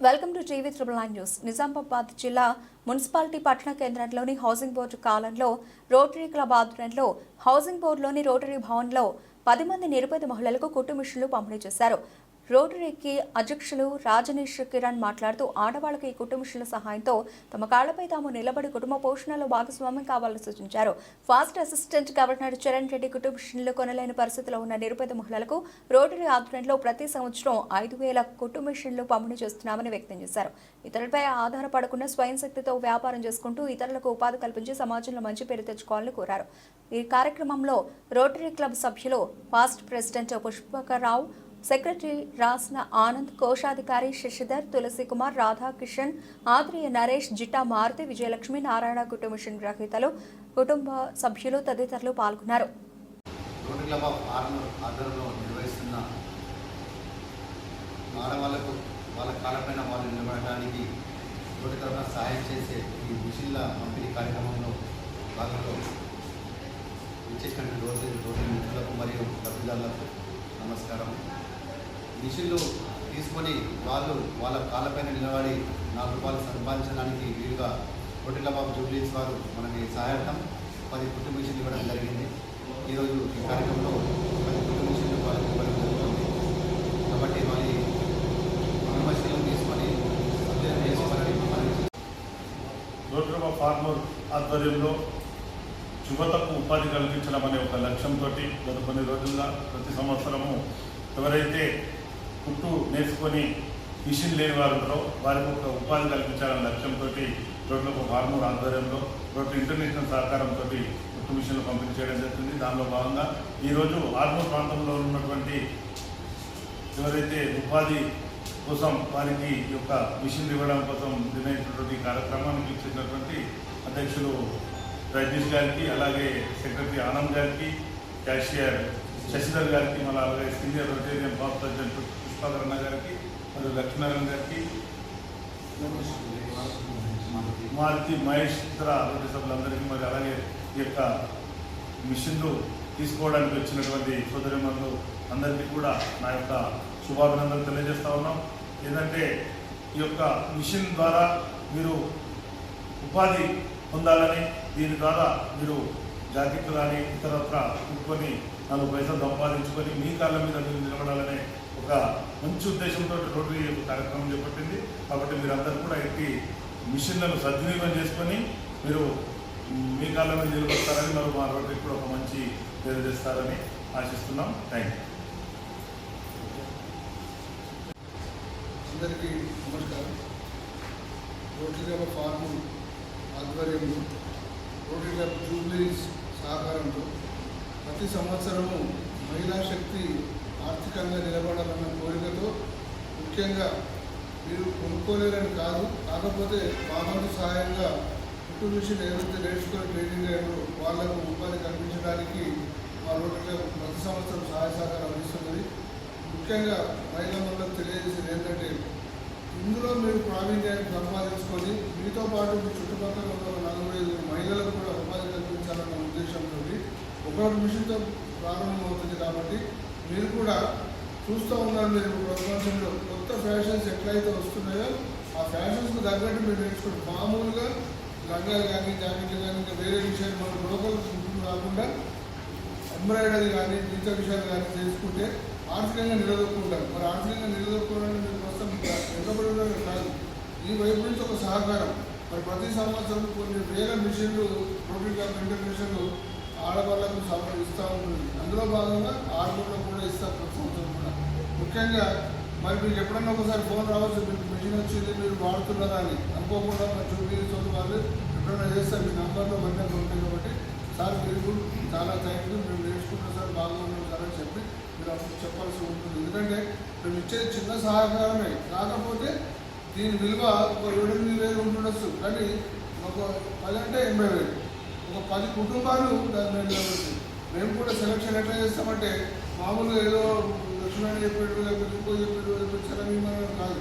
Welcome to TV triple nine news Nizamabad జిల్లా municipality పట్టణ కేంద్రంలోని హౌసింగ్ బోర్డు కాలంలో రోటరీ క్లబ్ ఆధ్వర్యంలో హౌసింగ్ బోర్డులోని రోటరీ భవన్లో పది మంది నిరుపేద మహిళలకు కుట్టు పంపిణీ చేశారు. రోటరీకి అధ్యక్షులు రాజనీష్ కిరణ్ మాట్లాడుతూ ఆడవాళ్ళకు ఈ కుటుంబ సహాయంతో తమ కాళ్ళపై తాము నిలబడి కుటుంబ పోషణలో భాగస్వామ్యం కావాలని సూచించారు. Past assistant governor Charan Reddy కుటుంబ మిషన్లు కొనలేని పరిస్థితిలో ఉన్న నిరుపేద మహిళలకు రోటరీ ఆధ్వర్యంలో ప్రతి సంవత్సరం ఐదు వేల కుటుంబ మిషన్లు పంపిణీ చేస్తున్నామని వ్యక్తం చేశారు. ఇతరులపై ఆధారపడకుండా స్వయం శక్తితో వ్యాపారం చేసుకుంటూ ఇతరులకు ఉపాధి కల్పించి సమాజంలో మంచి పేరు తెచ్చుకోవాలని కోరారు. ఈ కార్యక్రమంలో రోటరీ క్లబ్ సభ్యులు పాస్ట్ ప్రెసిడెంట్ పుష్పకరావు సెక్రటరీ రాసిన ఆనంద్ కోశాధికారి శశిధర్ తులసి కుమార్ రాధాకిషన్ ఆత్రేయ నరేష్ జిట్టా మారుతి విజయలక్ష్మి నారాయణ కుటుంబ మిషన్ గ్రహీతలు కుటుంబ సభ్యులు తదితరులు పాల్గొన్నారు. ఆడవాళ్ళకు వాళ్ళ వాళ్ళు నిలబడడానికి సహాయం చేసే ఈ మిషన్ల పంపిణీ కార్యక్రమంలో భాగంలో ఇచ్చేసినటువంటి రోజు రోజు మిత్రులకు మరియు లబ్ధిదారులకు నమస్కారం. మిషన్లు తీసుకొని వాళ్ళు వాళ్ళ కాళ్ళపైన నిలబడి నాలుగు రూపాయలు సంపాదించడానికి వీలుగా రోటరీ బాబు జూబ్లీస్ వారు మనకి సహాయపడటం పది కుటుంబ మిషన్లు ఇవ్వడం జరిగింది. ఈరోజు ఈ కార్యక్రమంలో పది కుటుంబ మిషన్లు వాళ్ళకి ఇవ్వడం జరుగుతుంది. కాబట్టి మరి మనమశీలం తీసుకొని అధ్యయనం చేసుకోవాలని మనవి ఫార్మర్ ఆధ్వర్యంలో యువతకు ఉపాధి కల్పించడం అనే ఒక లక్ష్యంతో గత కొన్ని రోజులుగా ప్రతి సంవత్సరము ఎవరైతే కుట్టు నేర్చుకొని మిషన్ లేని వారు వారికి ఒక ఉపాధి కల్పించాలనే లక్ష్యంతో రోడ్ల ఒక ఫార్మర్ ఆధ్వర్యంలో రోడ్డు ఇంటర్నేషనల్ సహకారంతో కుట్టు మిషన్లు పంపిణీ చేయడం జరుగుతుంది. దానిలో భాగంగా ఈరోజు ఆర్మూర్ ప్రాంతంలో ఉన్నటువంటి ఎవరైతే ఉపాధి కోసం వారికి ఈ యొక్క మిషన్ ఇవ్వడం కోసం నిర్ణయించినటువంటి కార్యక్రమానికి ఇచ్చినటువంటి అధ్యక్షులు రజనీష్ గారికి అలాగే సెక్రటరీ ఆనంద్ గారికి క్యాషియర్ శశిధర్ గారికి మళ్ళీ అలాగే సీనియర్ రొటేరియన్ బాబ్ ప్రెసిడెంట్ పుష్పాకరణ గారికి మరియు లక్ష్మీనారాయణ గారికి మారుతి మహేష్ ఇతర ఆరోగ్య సభ్యులందరికీ మరి అలాగే ఈ యొక్క మిషన్లు తీసుకోవడానికి వచ్చినటువంటి సోదరిమణులు అందరికీ కూడా నా యొక్క శుభాభినందనలు తెలియజేస్తా ఉన్నాం. ఏంటంటే ఈ యొక్క మిషన్ ద్వారా మీరు ఉపాధి పొందాలని దీని ద్వారా మీరు జాకెట్లు కానీ ఇతరత్ర కుట్టుకొని నాలుగు పైసలు సంపాదించుకొని మీ కాళ్ళ మీద మీరు నిలబడాలనే ఒక మంచి ఉద్దేశంతో రోటరీ కార్యక్రమం చేపట్టింది. కాబట్టి మీరందరూ కూడా ఎట్టి మిషన్లను సద్వినియోగం చేసుకొని మీరు మీ కాళ్ళ మీద నిలబడతారని మరి మా రోటరీకి కూడా ఒక మంచి పేరు తెస్తారని ఆశిస్తున్నాం. Thank you. అందరికీ నమస్కారం. రోటరీ ఫార్మ్ ఆధ్వర్యంలో కోటిల జూబ్లీస్ సహకారంతో ప్రతి సంవత్సరము మహిళా శక్తి ఆర్థికంగా నిలబడాలన్న కోరికతో ముఖ్యంగా మీరు కొనుక్కోలేరని కాదు కాకపోతే మానవుడి సహాయంగా కుటుంబ మిషన్ ఏదైతే నేర్చుకొని ట్రైనింగ్ అయ్యారో వాళ్ళకు ఉపాధి కల్పించడానికి మా ప్రతి సంవత్సరం సహాయ సహకారం అందిస్తున్నది. ముఖ్యంగా మహిళలకు తెలియజేసేది ఏంటంటే ఇందులో మీరు ప్రావీణ్యాన్ని సంపాదించుకొని మీతో పాటు మీ చుట్టుపక్కల ఉన్న నలుగురు ఐదుగురు మహిళలకు కూడా ఉపాధి కల్పించాలన్న ఉద్దేశంతో ఒక మిషన్తో ప్రారంభమవుతుంది కాబట్టి మీరు కూడా చూస్తూ ఉన్నారు మీరు ప్రపంచంలో కొత్త ఫ్యాషన్స్ ఎట్లయితే వస్తున్నాయో ఆ ఫ్యాషన్స్కు తగ్గట్టు మీరు నేర్చుకోండి. మామూలుగా లంగాలు కానీ జాకెట్లు కానీ ఇంకా వేరే విషయాలు మన లోకల్ కాకుండా ఎంబ్రాయిడరీ కానీ మిగతా విషయాలు కానీ చేసుకుంటే ఆర్థికంగా నిలదొక్కుంటారు. మరి ఆర్థికంగా నిలదొక్కోవడానికి మీరు ప్రస్తుతం వెనుకబడి ఉండడం కాదు. ఈ వైపు నుంచి ఒక సహకారం. మరి ప్రతి సంవత్సరం కొన్ని వేల మిషన్లు రోటరీ క్లబ్ ఇంటర్నేషనల్ ఆడవాళ్ళకు సభ ఇస్తూ ఉంటుంది. అందులో భాగంగా ఆడవాళ్ళకు కూడా ఇస్తారు ప్రతి సంవత్సరం కూడా. ముఖ్యంగా మరి మీకు ఎప్పుడన్నా ఒకసారి ఫోన్ రావచ్చు మీకు మెషిన్ వచ్చింది మీరు వాడుతున్నారా అని. అనుకోకుండా మరి చూపించిన చదువు వాళ్ళు ఎప్పుడన్నా చేస్తారు మీ నంబర్లో బండి ఉంటాయి కాబట్టి సార్ మీరు చాలా థ్యాంక్ యూ. మేము నేర్చుకుంటాం సార్ బాగున్నాం సార్ అని చెప్పి మీరు అప్పుడు చెప్పాల్సి ఉంటుంది. ఎందుకంటే మేము ఇచ్చేది చిన్న సహకారమే. కాకపోతే దీని విలువ ఒక రెండు ఎనిమిది వేలు ఉంటుండొచ్చు కానీ ఒక పది అంటే ఎనభై వేలు. ఒక పది కుటుంబాలు దాని మేము కూడా సెలక్షన్ ఎట్లా చేస్తామంటే మామూలుగా ఏదో దక్షిణాన్ని చెప్పాడు లేకపోతే ఇంకో చెప్పాడు లేకపోతే కాదు.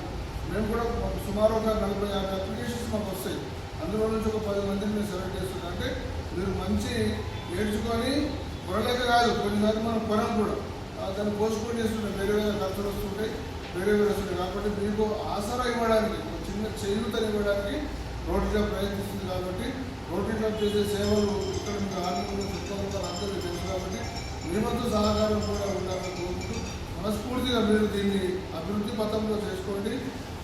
మేము కూడా సుమారు ఒక నలభై యాభై అప్లికేషన్స్ మాకు వస్తాయి. అందులో నుంచి ఒక పది మందిని మేము సెలెక్ట్ చేస్తున్నాం. అంటే మీరు మంచి నేర్చుకొని కొనలేక కాదు కొన్నిసార్లు మనం కొనం కూడా. దాన్ని పోస్ట్పోన్ చేస్తుంటాం వేరే వేరే ఖర్చులు వస్తుంటాయి వేరే వేరే వస్తుంటాయి. కాబట్టి మీకు ఆసరా ఇవ్వడానికి చిన్న చేయూతని ఇవ్వడానికి రోడ్డుగా ప్రయత్నిస్తుంది కాబట్టి రోటరీ చేసే సేవలు ఇక్కడ మీకు ఆర్మీలో చుట్టుపక్కల అందరూ తెలుసు కాబట్టి మీ వంతు సహకారం కూడా ఉండాలని కోరుకుంటూ మనస్ఫూర్తిగా మీరు దీన్ని అభివృద్ధి పథంలో చేసుకోండి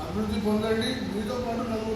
అభివృద్ధి పొందండి. మీతో పాటు నలుగురు